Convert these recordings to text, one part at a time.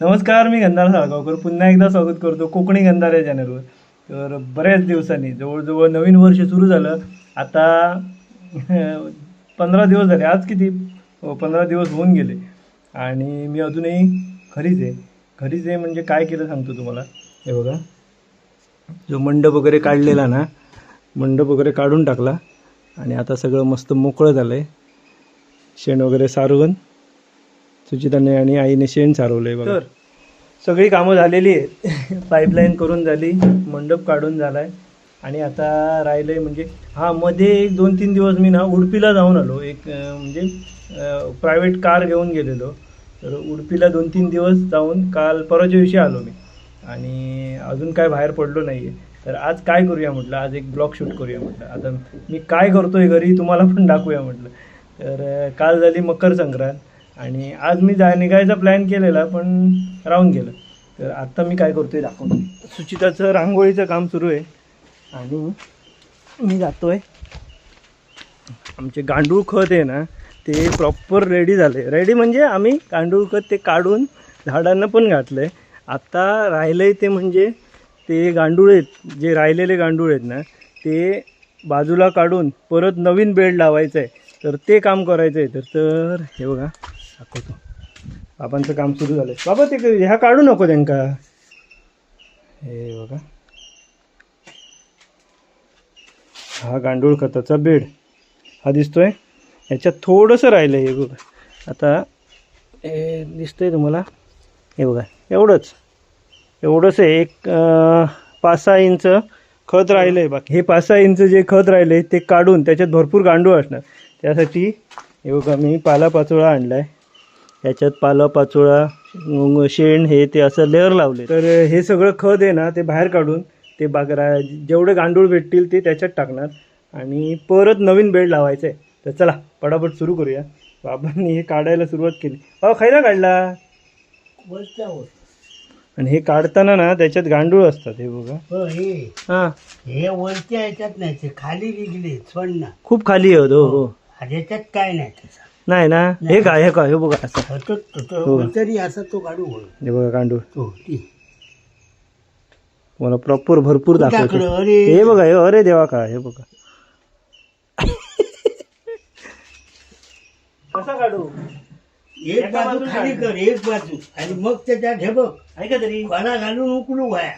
नमस्कार मी गंधार साळगावकर. पुन्हा एकदा स्वागत करतो कोकणी गंधार या चॅनलवर तर बऱ्याच दिवसांनी जवळजवळ नवीन वर्ष सुरू झालं. आता पंधरा दिवस झाले. आज किती? हो, पंधरा दिवस होऊन गेले. आणि मी अजूनही घरीच आहे. घरीच आहे म्हणजे काय केलं सांगतो तुम्हाला. हे बघा. जो मंडप वगैरे काढलेला ना मंडप वगैरे काढून टाकला. आणि आता सगळं मस्त मोकळं झालं आहे शेण वगैरे सारवून. सुचिताने आणि आईने शेण सारवलं आहे बघा. तर सगळी कामं झालेली आहेत. पाईपलाईन करून झाली मंडप काढून झाला आहे आणि आता राहिलं आहे म्हणजे हां मध्ये एक दोन तीन दिवस मी ना उडपीला जाऊन आलो. एक म्हणजे प्रायव्हेट कार घेऊन गेलेलो. तर उडपीला दोन तीन दिवस जाऊन काल परवाच्या दिवशी आलो मी. आणि अजून काय बाहेर पडलो नाही आहे तर आज काय करूया म्हटलं? आज एक ब्लॉग शूट करूया म्हटलं. आता मी काय करतोय घरी तुम्हाला पण दाखवूया म्हटलं. तर काल झाली मकर संक्रांत. आणि आज मी जा निघायचा प्लॅन केलेला पण राहून गेलं. तर आत्ता मी काय करतोय दाखवतो. सुचिताचं रांगोळीचं काम सुरू आहे. आणि मी जातोय. आमचे गांडूळ खत आहे ना ते प्रॉपर रेडी झाले रेडी म्हणजे आम्ही गांडूळ खत ते काढून झाडांना पण घातलं आहे आत्ता राहिलं आहे ते म्हणजे ते गांडूळ आहेत जे राहिलेले गांडूळ आहेत ना ते बाजूला काढून परत नवीन बेड लावायचं आहे तर ते काम करायचं आहे तर तर हे बघा. दाखवतो. बाबांचं काम सुरू झालं आहे बाबा ते ह्या काढू नको त्यांका. हे बघा. हा गांडूळ खताचा बेड. हा दिसतोय. ह्याच्यात थोडंसं राहिलं आहे हे बघा. आता हे दिसतंय तुम्हाला. हे बघा एवढंच. एवढंच आहे. एक पाच सहा इंच खत राहिलं आहे बाकी हे पाच सहा इंच जे खत राहिलं आहे ते काढून त्याच्यात भरपूर गांडूळ असणार. त्यासाठी हे बघा मी पालापाचोळा आणला आहे ह्याच्यात पाला पाचोळा अं, शेण हे ते असं लेअर लावले. तर हे सगळं खत आहे ना ते बाहेर काढून ते बागरा जेवढे गांडूळ भेटतील ते त्याच्यात टाकणार. आणि परत नवीन बेड लावायचं आहे तर चला पटापट सुरू करूया. बाबांनी हे काढायला सुरुवात केली. बाबा खैरा काढला? आणि हे काढताना ना त्याच्यात गांडूळ असतात हे बघा. हो हे. हां. हे वरच्या याच्यात नाही ते खाली निघले खूप खाली आहे हो हो. ह्याच्यात काय नाही त्याचा. नाही ना? हे काय हे काय हे बघा असं. हो. तरी असा तो काढू हे बघा तो ती. मला प्रॉपर भरपूर दाखवतो. टाकलं, अरे. हे बघा हे अरे देवा का हे बघा. कसा काढू एक एका बाजू बाजूला खाली. कर एक बाजू. आणि मग त्याच्यात हे बघ. ऐका तरी? खोला घालून उकलू व्हाया.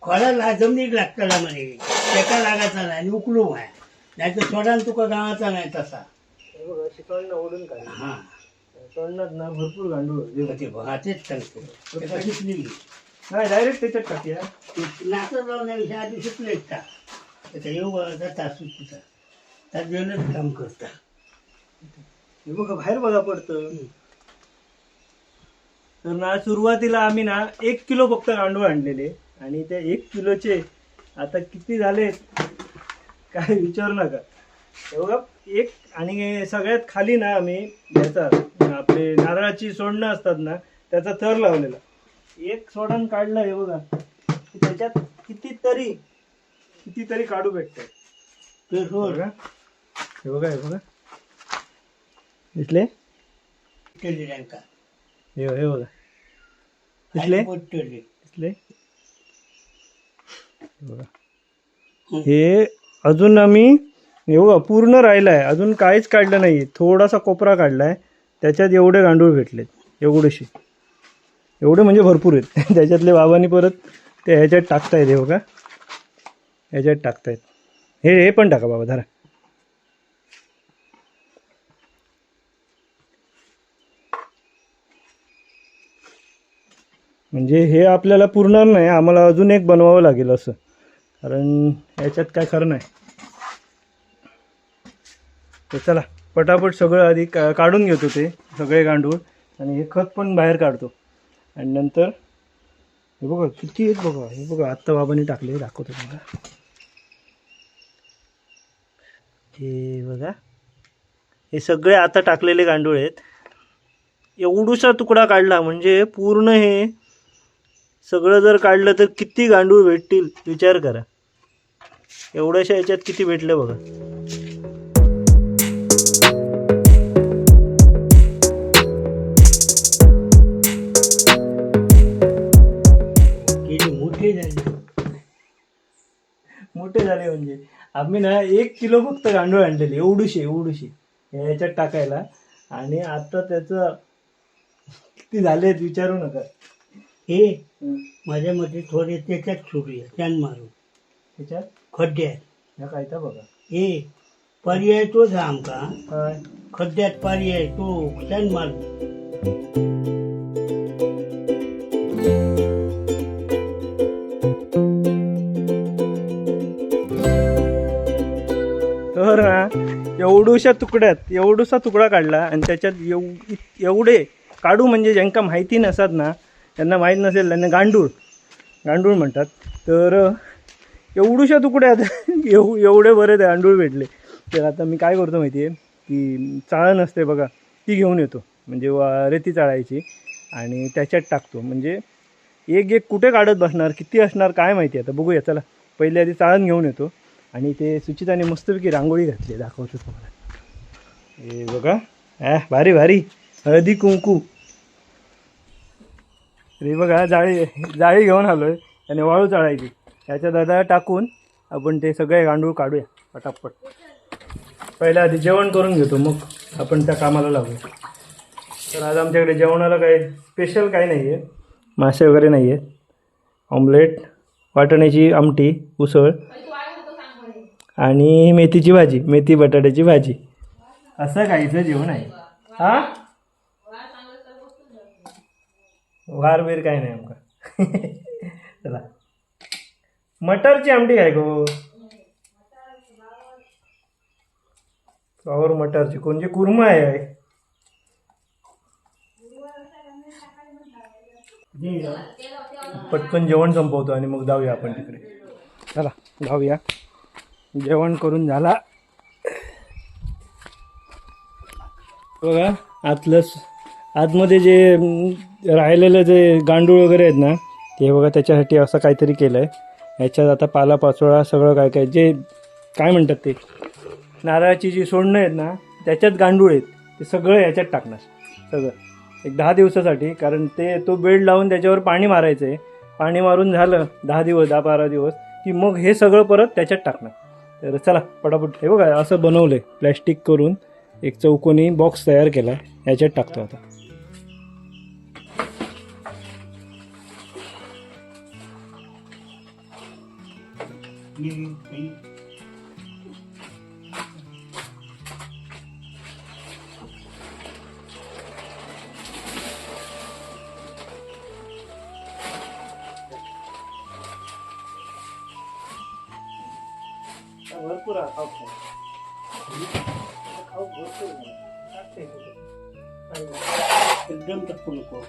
खोला ला जमिनीक लागताना म्हणे. त्याचा लागायचा नाही आणि उकलू व्हाया. नाही तर सोडाल तुका गावाचा नाही तसा. हे बघा ओढून काढ हा. ना भरपूर गांडूळ. ते बघा तेच सांगतो ते. कशी शिकली नाही डायरेक्ट त्याच्यात टाकूया नाचत लावण्याविषयी आधी शिकले का त्याचा योग जाता सुचता त्यात गेलं काम करता. हे बघा बाहेर बघा पडतं. तर ना सुरुवातीला आम्ही ना एक किलो फक्त गांडूळ आणलेले. आणि त्या एक किलोचे आता किती झाले काय विचारू नका. हे बघा एक आणि सगळ्यात खाली ना आम्ही ह्याचा आपले नारळाची सोडणं असतात ना त्याचा थर लावलेला. एक सोडण काढलं हे बघा त्याच्यात कितीतरी कितीतरी काढू भेटतात ते सोड. बघा. हे बघा हे बघा. दिसले? हे हे बघा. दिसले? दिसले? बघा. हे अजून आम्ही एवढं पूर्ण राहिलं आहे अजून काहीच काढलं नाही थोडासा कोपरा काढला आहे त्याच्यात एवढे गांडूळ भेटलेत. एवढेशी. एवढे म्हणजे भरपूर आहेत. त्याच्यातले बाबांनी परत ते ह्याच्यात टाकतायत हे बघा. ह्याच्यात टाकतायत. हे हे पण टाका बाबा धरा. म्हणजे हे आपल्याला पुरणार नाही. आम्हाला अजून एक बनवावं लागेल असं. कारण याच्यात काय खरं नाही. तर चला पटापट सगळं आधी का काढून घेतो ते सगळे गांडूळ. आणि हे खत पण बाहेर काढतो. आणि नंतर हे बघा किती आहेत बघा हे बघा आत्ता बाबांनी टाकले दाखवतो तुम्हाला. हे बघा. हे सगळे आता टाकलेले गांडूळ आहेत. एवढूसा तुकडा काढला म्हणजे पूर्ण हे सगळं जर काढलं तर किती गांडूळ भेटतील विचार करा. एवढ्याशा याच्यात किती भेटले बघा. झाले म्हणजे. आम्ही ना एक किलो फक्त गांडूळ आणलेले एवढूशे एवढूशे. याच्यात टाकायला. आणि आता त्याचं किती झाले विचारू नका. हे हं. माझ्या मते थोडे त्याच्यात सोडूया त्यान मारू त्याच्यात? खड्ड्यात ह्या काय तर बघा. हे पर्याय तोच आहे आमका काय? खड्ड्यात पर्याय तो त्यान मारू एवढूशा तुकड्यात एवढूसा तुकडा काढला आणि त्याच्यात एव एवढे काढू म्हणजे ज्यांका माहिती नसतात ना त्यांना माहीत नसेल त्यांना गांडूळ. गांडूळ म्हणतात. तर एवढूशा तुकड्यात एव एवढे बरे ते गांडूळ भेटले. तर आता मी काय करतो माहिती आहे की चाळण असते बघा ती घेऊन येतो. म्हणजे वा- रेती चाळायची आणि त्याच्यात टाकतो. म्हणजे एक एक कुठे काढत बसणार किती असणार काय माहिती आता बघूया चला. पहिले आधी चाळण घेऊन येतो. आणि ते सुचिताने मस्तपैकी रांगोळी घातली दाखवतो तुम्हाला. हे बघा. ॲ भारी भारी. हळदी कुंकू. रे बघा जाळी जाळी घेऊन आलोय. आणि वाळू चाळायची. त्याच्यात दादा टाकून आपण ते सगळे गांडूळ काढूया पटापट. पहिला आधी जेवण करून घेतो मग आपण त्या कामाला लागूया तर आज आमच्याकडे जेवणाला काही स्पेशल काही नाही आहे मासे वगैरे नाही आहेत ऑमलेट वाटण्याची आमटी उसळ. आणि मेथीची भाजी मेथी बटाट्याची भाजी. असं काहीचं जेवण आहे. हा? वार बीर काय नाही आमका. चला. मटरची आमटी काय गो. फ्लॉवर मटरची. कोणची? कुर्मा आहे. पटकन जेवण संपवतो आणि मग जाऊया आपण तिकडे. चला जाऊया. जेवण करून झाला. बघा आतलं आतमध्ये जे राहिलेलं जे गांडूळ वगैरे आहेत ना ते बघा त्याच्यासाठी असं काहीतरी केलं आहे ह्याच्यात आता पालापाचोळा सगळं काय काय जे काय म्हणतात ते नारळाची जी सोडणं आहेत ना त्याच्यात गांडूळ आहेत. ते सगळं ह्याच्यात टाकणार. सगळं. एक दहा दिवसासाठी कारण ते तो बेड लावून त्याच्यावर पाणी मारायचं आहे पाणी मारून झालं दहा दिवस दहा बारा दिवस की मग हे सगळं परत त्याच्यात टाकणार. तर चला पटापट. हे बघा असं बनवलं आहे प्लॅस्टिक करून एक चौकोनी बॉक्स तयार केला आहे टाकतो आता. भरपूर एकदम टाकू नको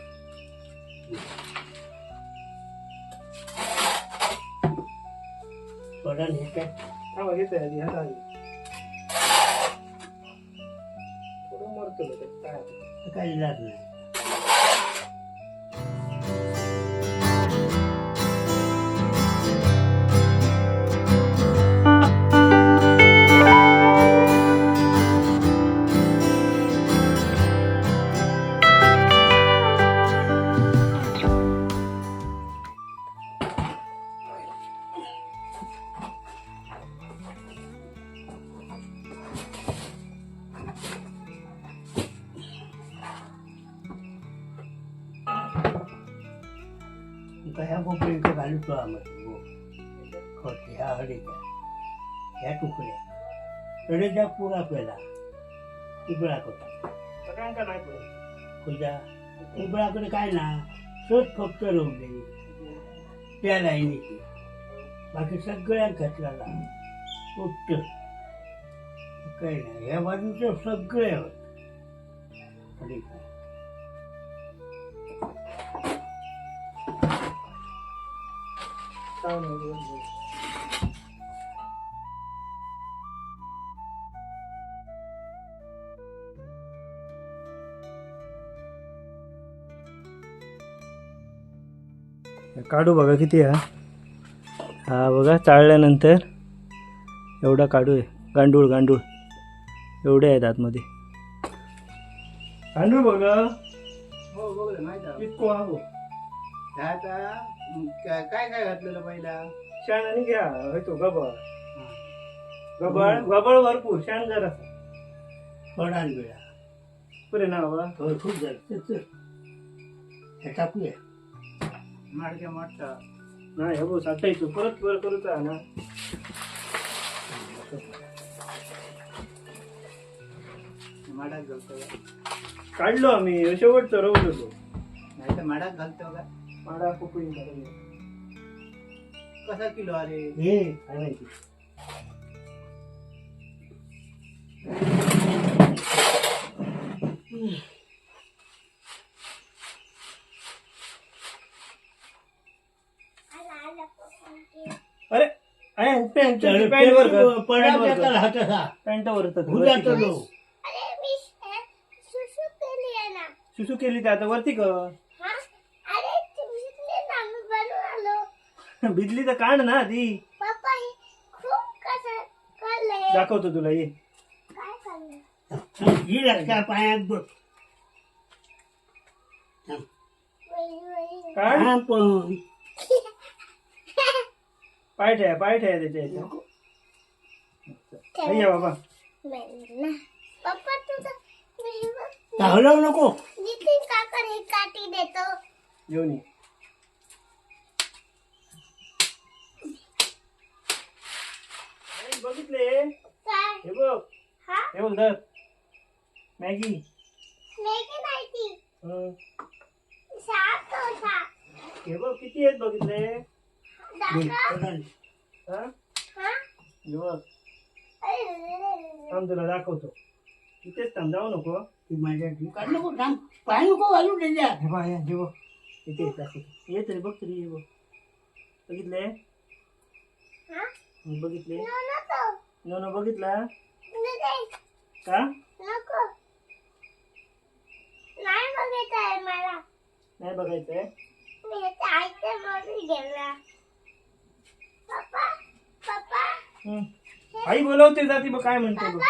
थोडा हे काय थोडं मरतो काय काही इलाज नाही तुका आपल्याला पुरा पेला सगळ्यांका नाही पडत खुदा इबळाकडे काय ना सत फक्त रोवले त्या लाईनीची बाकी सगळ्यांक घातलेला उठत काही नाही ह्या बाजूचे सगळे होत. हळीच्या. काय? नाही काढू बघा किती हा हा बघा चाळल्यानंतर एवढा काढू आहे. गांडूळ गांडूळ. एवढे आहेत आतमध्ये. गांडूळ बघा. हो बघलं माहिती. इतको हा हो. आता काय काय घातलेलं पहिला? शाण आणि घ्या. होय तो का बघा गबळ गबळ भरपूर. शान जरा. पुरे ना बाबा भरपूर झालं चल. हे टाकूया. हे बघ साठायचो परत परत करूच आहे ना. माडाक घालतो काढलो आम्ही शेवट चरवत होतो. नाही तर माडाक घालतो का? माडा काढली. कसा किलो अरे हे काय माहिती. अरे आहे, पॅन्ट पॅन्ट वर कर, पडा पॅन्ट वर त्याचा कर. राहत असा पॅन्ट वर कर, भुजा वरती कर. चलो अरे मी अ, सुसू केली आहे ना. सुसू केली ते आता वरती कर. हा? अरे तुझी ना मी बनवून आलो. भिजली तर काढ ना ती पप्पा हे खूप कसं करलंय दाखवतो तुला ये. काय करलं ही वही, वही. काढ हा, पण पाय ठेवा पाय ठेवा त्याच्या ह्याच्यात. हे घ्या बाबा ना. पप्पा तुझं मी बघ- हलवू नको नितीन काका हे काठी देतो घेऊन ये अरे, बघितले काय? हे बघ हा? हे बघ धर मॅगी। नाही नाही ती हं. साप तो साप हे बघ किती आहेत बघितले थांब तुला दाखवतो. तिथेच थांब जाऊ नको. माझ्या काढ नको थांब. पाय नको घालू त्याच्या हे plastic. ये तरी बघ तरी बघ. बघितले हा? बघितले नो नको नो नो बघितला? का? नाही बघायचं आहे मला. नाही बघायचंय मी याच्या आईच्या मध्ये गेला पप्पा पप्पा हं. आई बोलवते जाती बघ काय म्हणते बघ.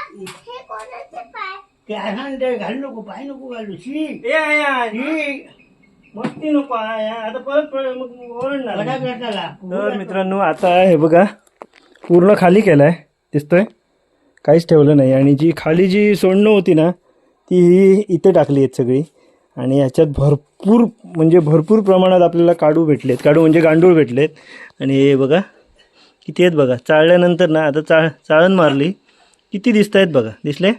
हे ते ते घालू नको पाय नको घालू. शी. ए आय, आय. शी. मस्ती नको आय. आता परत परत मग ओरडणार. तर मित्रांनो आता हे बघा पूर्ण खाली केलाय दिसतोय. काहीच ठेवलं नाही. आणि जी खाली जी सोडणं होती ना ती ही इथे टाकली आहेत सगळी. आणि याच्यात भरपूर म्हणजे भरपूर प्रमाणात आपल्याला काडू भेटलेत. काडू म्हणजे गांडूळ भेटलेत. आणि हे बघा किती आहेत बघा? चाळल्यानंतर ना आता चाळ चाळण मारली. किती दिसत आहेत बघा? दिसले?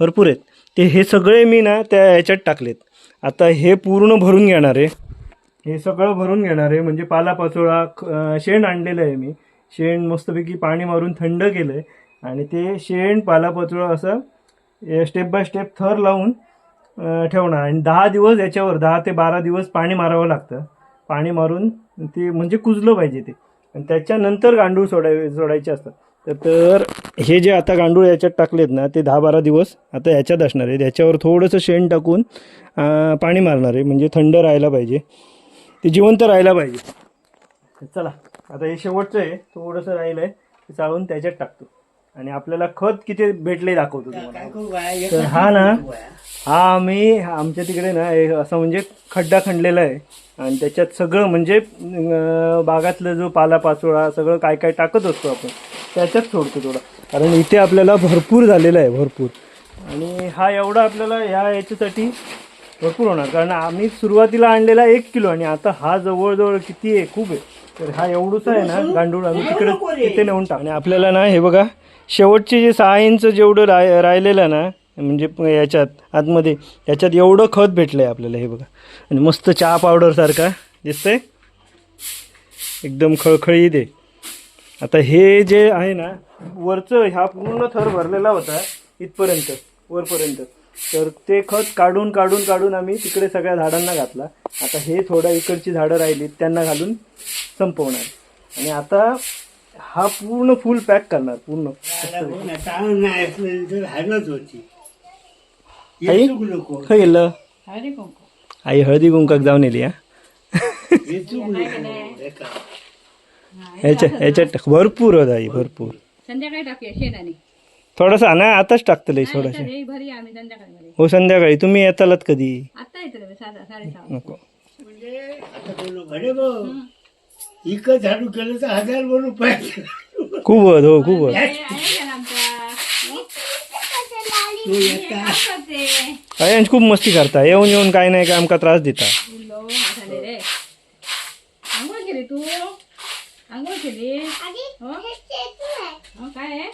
भरपूर आहेत. ते हे सगळे मी ना त्या ह्याच्यात टाकलेत. आता हे पूर्ण भरून घेणार आहे. हे सगळं भरून घेणार आहे. म्हणजे पालापाचोळा ख- शेण आणलेलं आहे मी. शेण मस्तपैकी पाणी मारून थंड केलं आहे आणि ते शेण पालापाचोळा असं स्टेप बाय स्टेप थर लावून ठेवणार. आणि दहा दिवस याच्यावर दहा ते बारा दिवस पाणी मारावं लागतं. पाणी मारून ते म्हणजे कुजलं पाहिजे ते. आणि त्याच्यानंतर गांडूळ सोडाय सोडायचे असतात. तर हे जे आता गांडूळ याच्यात टाकलेत ना ते दहा बारा दिवस आता याच्यात असणार आहे त्याच्यावर थोडंसं शेण टाकून पाणी मारणार आहे. म्हणजे थंड राहायला पाहिजे. ते जिवंत राहायला पाहिजे. चला आता हे शेवटचं आहे. थोडंसं राहिलं आहे ते चाळून त्याच्यात टाकतो. आणि आपल्याला खत किती भेटले दाखवतो तुम्हाला? तर हा ना हा आम्ही आमच्या तिकडे ना असं म्हणजे खड्डा खणलेला आहे. आणि त्याच्यात सगळं म्हणजे बागातलं जो पालापाचोळा सगळं काय काय टाकत असतो आपण त्याच्यात सोडतो थोडा कारण इथे आपल्याला भरपूर झालेला आहे भरपूर. आणि हा एवढा आपल्याला ह्या याच्यासाठी भरपूर होणार. कारण आम्ही सुरुवातीला आणलेला एक किलो आणि आता हा जवळजवळ किती आहे खूप आहे. तर हा एवढूचा आहे ना गांडूळ आम्ही तिकडे तिथे नेऊन टाक. आणि आपल्याला ना हे बघा शेवटचे जे सहा इंच जेवढं राय राहिलेलं ना म्हणजे याच्यात आतमध्ये याच्यात एवढं खत भेटलं आहे आपल्याला हे बघा. आणि मस्त चहा पावडरसारखा दिसतंय. एकदम खळखळी दे आता हे जे आहे ना वरचं हा पूर्ण थर भरलेला होता इथपर्यंत वरपर्यंत. तर ते खत काढून काढून काढून आम्ही तिकडे सगळ्या झाडांना घातला. आता हे थोड्या इकडची झाडं राहिलीत त्यांना घालून संपवणार. आणि आता हा पूर्ण फुल पॅक करणार पूर्ण. नाही होती. आई? हे आई हळदी कुंकाक जाऊन येली हा हे हे? ह्याच्या ह्याच्यात टाक भरपूर होत आई भरपूर। संध्याकाळी टाकूया शेणाने थोडासा ना आताच टाकतलंय थोडासा. हे भरी आम्ही संध्याकाळी. तुम्ही येतालात कधी? आता येतो रे साधा साडेसहा नको. म्हणजे इकत झाडू केलं तर हजार रुपये खूप हो खूप तू येता करते अयांश खूप मस्ती करता. येऊन येऊन काय नाही काय आमका त्रास देता. उलो झाले रे. आंघोळ केली तू? आंघोळ केली? हो? हो, काय आहे?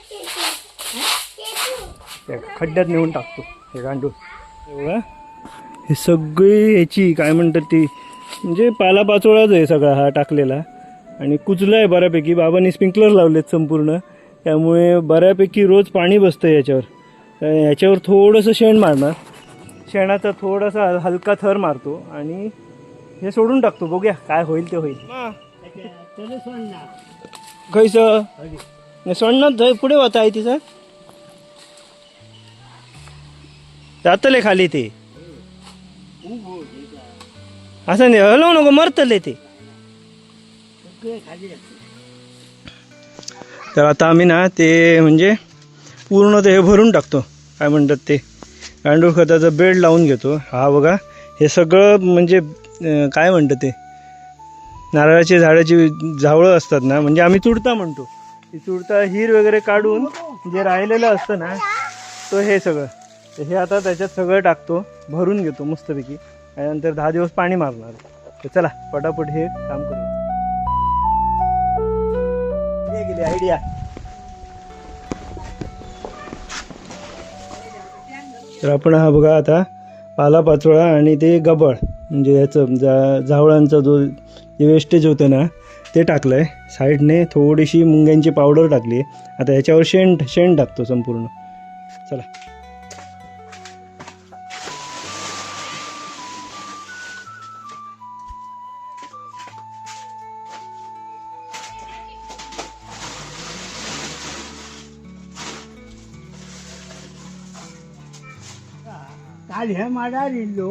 त्या खड्ड्यात नेऊन टाकतो. हे गांडूळ. एवढा? हे सगळी याची काय म्हणतात ती म्हणजे पालापाचोळाच आहे सगळा हा टाकलेला. आणि कुचला आहे बऱ्यापैकी. बाबांनी स्प्रिंकलर लावलेत संपूर्ण. त्यामुळे बऱ्यापैकी रोज पाणी बसतं याच्यावर. तर याच्यावर थोडंसं शेण मारणार. शेणाचा थोडासा हलका थर मारतो आणि हे सोडून टाकतो. बघूया काय होईल ते होईल. खयचं सोडणार पुढे होता आहे तिचा. जातले खाली ते. असं नाही हलवू नको मरतले ते. तर आता आम्ही ना ते म्हणजे पूर्ण ते हे भरून टाकतो. काय म्हणतात ते? गांडूळ खताचं बेड लावून घेतो. हा बघा हे सगळं म्हणजे काय म्हणतात ते? नारळाची झाडाची झावळं असतात ना म्हणजे आम्ही चुडता म्हणतो. ती चुडता हिर वगैरे काढून जे राहिलेलं असतं ना तो हे सगळं. हे आता त्याच्यात सगळं टाकतो भरून घेतो मस्तपैकी. त्यानंतर दहा दिवस पाणी मारणार. तर चला पटापट हे काम करू. आयडिया तर आपण हा बघा आता पालापाचोळा आणि ते गबळ म्हणजे याचं जा झावळांचा जो जे वेस्टेज होतं ना ते टाकलं आहे साईडने थोडीशी मुंग्यांची पावडर टाकली. आहे आता याच्यावर शेण शेण टाकतो संपूर्ण. चला. काल हे माडार इल्लो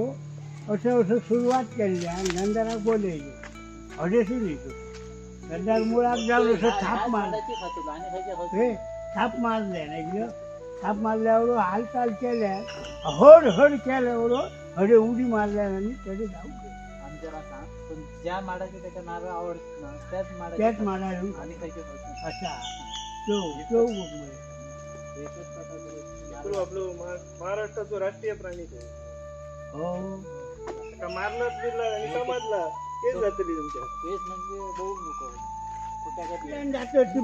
असं असं सुरुवात केली आणि नंदराक बोलयलो अडेसून येतो नंतर मुळाक जाऊन असं थाप मार हे थाप मारले नाही गेलं थाप मारल्यावर हालचाल केल्या हड हड केल्यावर हडे उडी मारल्याने तरी जाऊ पण ज्या माडाचे त्याच्या नारळ आवडत ना त्याच माडाचे त्याच. माडाला आणि. असा तो तो नारळ. आपलं महाराष्ट्राचं राष्ट्रीय प्राणी हो. मारलाच बिरला आणि समजला तेच जातली तुमच्या. तेच म्हणजे बघू नको का प्लॅन जातो ती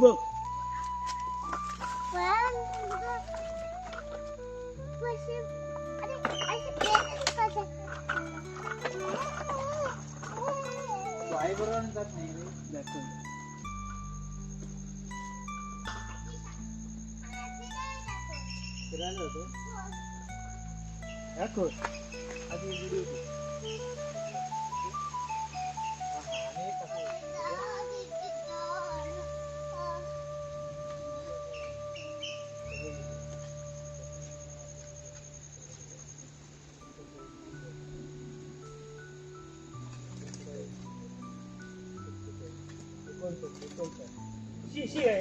आई बरोबर जात नाही जातो. फिरायला होतो दाखव आधी व्हिडिओ आणि एक कसं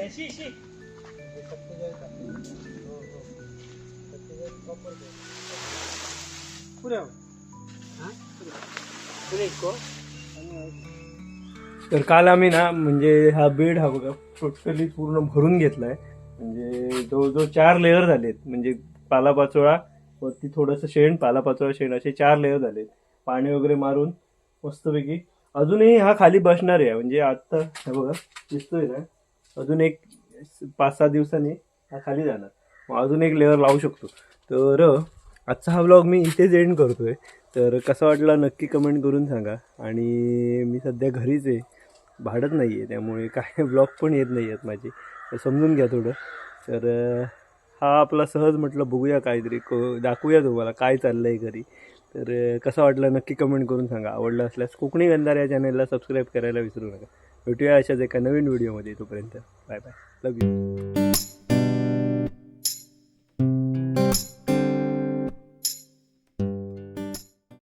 शी शी तर काल आम्ही ना म्हणजे हा बेड हा बघा टोटली पूर्ण भरून घेतलाय. म्हणजे जवळजवळ चार लेअर झालेत. म्हणजे पालापाचोळा वरती थोडंसं शेण पालापाचोळा शेण असे चार लेअर झालेत. पाणी वगैरे मारून मस्तपैकी. अजूनही हा खाली बसणार आहे. म्हणजे आत्ता हे बघा दिसतोय ना अजून एक पाच सहा दिवसांनी हा खाली जाणार. मग अजून एक लेअर लावू शकतो. तर आजचा हा ब्लॉग मी इथेच एंड आहे तर कसा वाटला नक्की कमेंट करून सांगा. आणि मी सध्या घरीच आहे. भाडत नाही आहे त्यामुळे काय ब्लॉग पण येत नाही आहेत माझे. तर समजून घ्या थोडं. तर हा आपला सहज म्हटलं बघूया काहीतरी. क दाखवूया तुम्हाला काय चाललं आहे घरी. तर कसा वाटला नक्की कमेंट करून सांगा. आवडलं असल्यास कोकणी गंधार या चॅनलला सबस्क्राईब करायला विसरू नका. भेटूया अशाच एका नवीन व्हिडिओमध्ये तोपर्यंत. Bye bye love you